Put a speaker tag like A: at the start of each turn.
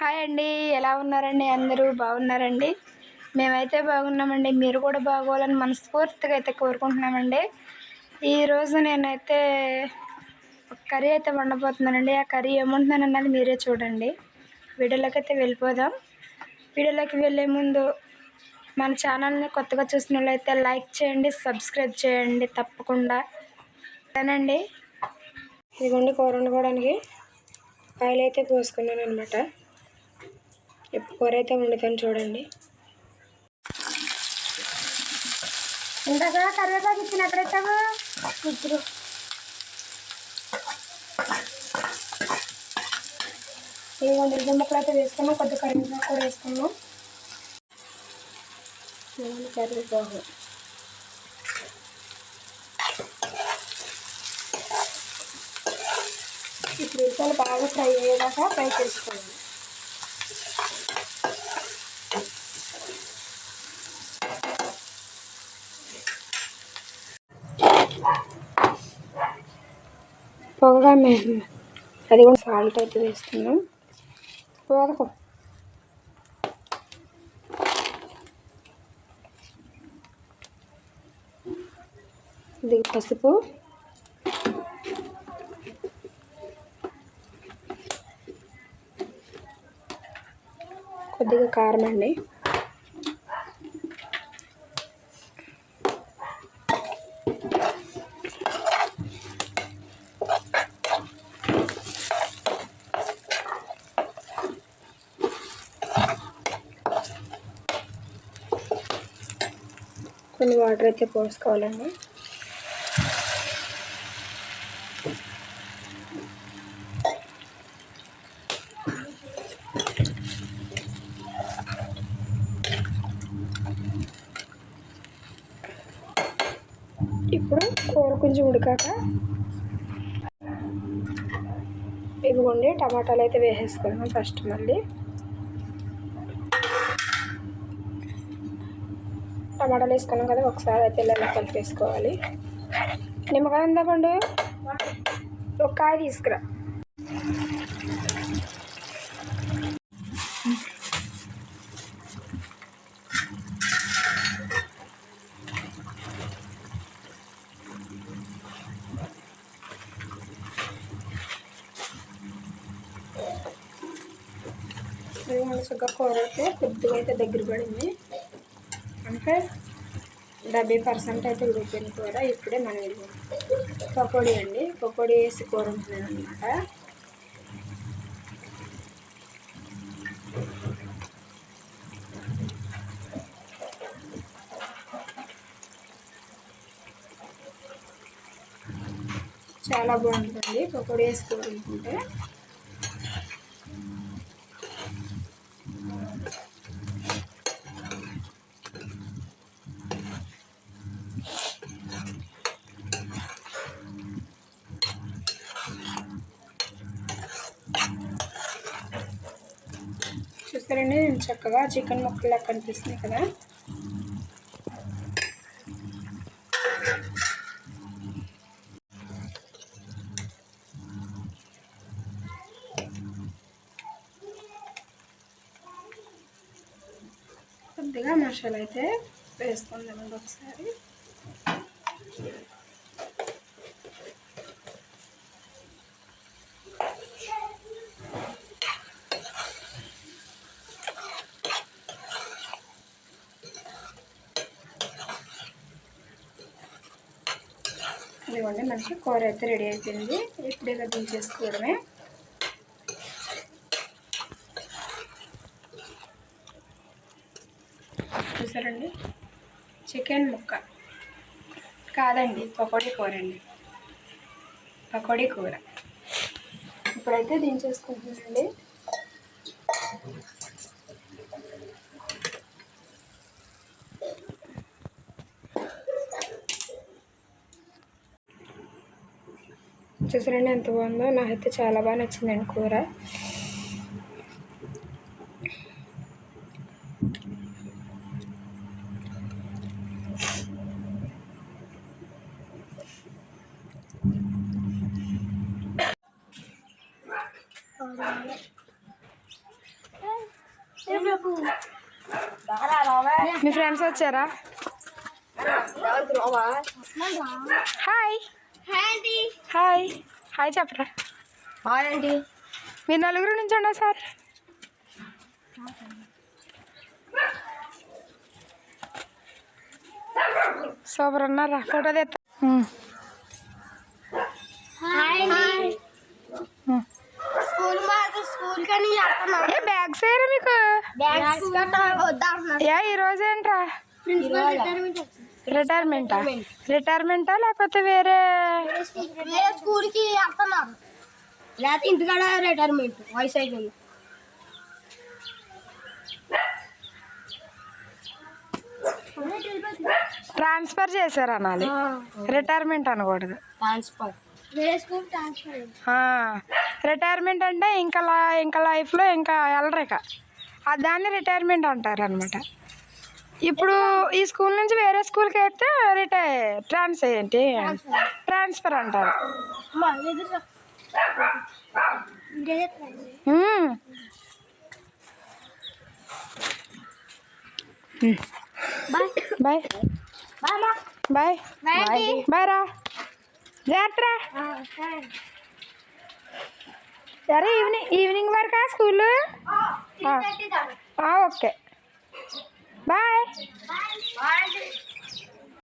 A: Hi అండి ఎలా ఉన్నారండి? అందరూ బాగున్నారండి? మేమైతే బాగున్నామండి. మీరు కూడా బాగోవాలని మనస్ఫూర్తిగా అయితే కోరుకుంటున్నామండి. ఈరోజు నేనైతే కర్రీ అయితే వండబోతున్నానండి. ఆ కర్రీ ఏముంటున్నాను అన్నది మీరే చూడండి. వీడియోలోకి అయితే వెళ్ళిపోదాం. వీడియోలోకి వెళ్ళే ముందు మన ఛానల్ని కొత్తగా చూసిన వాళ్ళైతే లైక్ చేయండి సబ్స్క్రైబ్ చేయండి తప్పకుండా. అదేనండి ఇదిగోండి కూర వండుకోవడానికి ఆయిల్ అయితే పోసుకున్నాను అనమాట కూర అయితే వండుతాను చూడండి. ఇంతగా కరివేపాకు ఇచ్చిన ఎక్కడెత్తావు ఇప్పుడు ఇదిగోండి ఇద్దరు ముక్కలు అయితే వేసుకున్నాం కొద్ది కరివేపాకు కూడా వేసుకున్నాం. కరివేపాకు. ఇప్పుడు ఉల్లిపాయలు బాగా ఫ్రై అయ్యేదాకా ఫ్రై చేసుకోవాలి. పొగగా మేము అది కూడా సాల్ట్ అయితే వేస్తున్నాం. పోదకు ఇది పసుపు. కొద్దిగా కారం అండి. కొన్ని వాటర్ అయితే పోసుకోవాలండి. ఇప్పుడు కూర కొంచెం ఉడికాక ఇదిగోండి టమాటాలు అయితే వేసేసుకున్నాం ఫస్ట్ మళ్ళీ. టమాటాలు వేసుకున్నాం కదా ఒకసారి అయితే ఇలా కలిపేసుకోవాలి నిమ్మకాయ ఉందా పండు? ఒక కాయ తీసుకురా. మనసుగా కూర అయితే కొద్దిగా అయితే దగ్గర పడింది. అంటే డెబ్బై పర్సెంట్ అయితే ఉడికిన కూర ఇప్పుడే మనం ఇది పకోడీ అండి. పకోడీ వేసి కూర ఉంటుంది అనమాట చాలా బాగుంటుంది. పకోడీ వేసి కూర ఉంటుంటే చూస్తారండి నేను చక్కగా చికెన్ ముక్కలు లెక్క కనిపిస్తున్నాయి కదా. కొద్దిగా మసాలా అయితే వేసుకుందామండి ఒకసారి. ఇదిగోండి మనకి కూర అయితే రెడీ అయిపోయింది. ఇప్పుడు ఇలా దించేసుకోవడమే చూసారండి? చికెన్ ముక్క. కాదండి పకోడీ కూర అండి పకోడీ కూర. ఇప్పుడైతే దించేసుకుంటున్నానండి. చూసారండి ఎంత బాగుందో. నాకైతే చాలా బాగా నచ్చిందండి కూర. మీ ఫ్రెండ్స్ వచ్చారా? హాయ్. Hi hi. చెప్పరా.
B: హాయ్ అండి.
A: మీరు నలుగురు నుంచి ఉండ సార్. సూపర్ ఉన్నారా ఫోటో తెస్తా బ్యాగ్స్ అయ్యారా మీకు ఏ ఈ రోజు ఏంట్రా?
B: ప్రిన్సిపల్ రిటైర్మెంట్
A: రిటైర్మెంటా లేకపోతే వేరే
B: వేరే స్కూల్కి వెళ్తున్నారు లేకపోతే ఇంటికాడ రిటైర్మెంట్ వయసు అయిపోయింది.
A: ట్రాన్స్ఫర్ చేశారు అనాలి. రిటైర్మెంట్ అనకూడదు.
B: ట్రాన్స్ఫర్ వేరే స్కూల్ ట్రాన్స్ఫర్
A: ఆ, రిటైర్మెంట్ అంటే ఇంకా లా ఇంకా లైఫ్లో ఇంకా వెళ్ళరు ఇక ఆ దాన్ని రిటైర్మెంట్ అంటారు అనమాట ఇప్పుడు ఈ స్కూల్ నుంచి వేరే స్కూల్కి అయితే రిటైర్ ట్రాన్స్ ఏంటి? ట్రాన్స్ఫర్ అంటారు.
B: బాయ్.
A: బాయ్.
B: బాయ్ అమ్మా.
A: Bye
B: bye.
A: బాయ్ రా. జాగ్రత్త సరే. ఈవినింగ్ ఈవినింగ్ వరకా స్కూల్? ఓకే. Bye
B: bye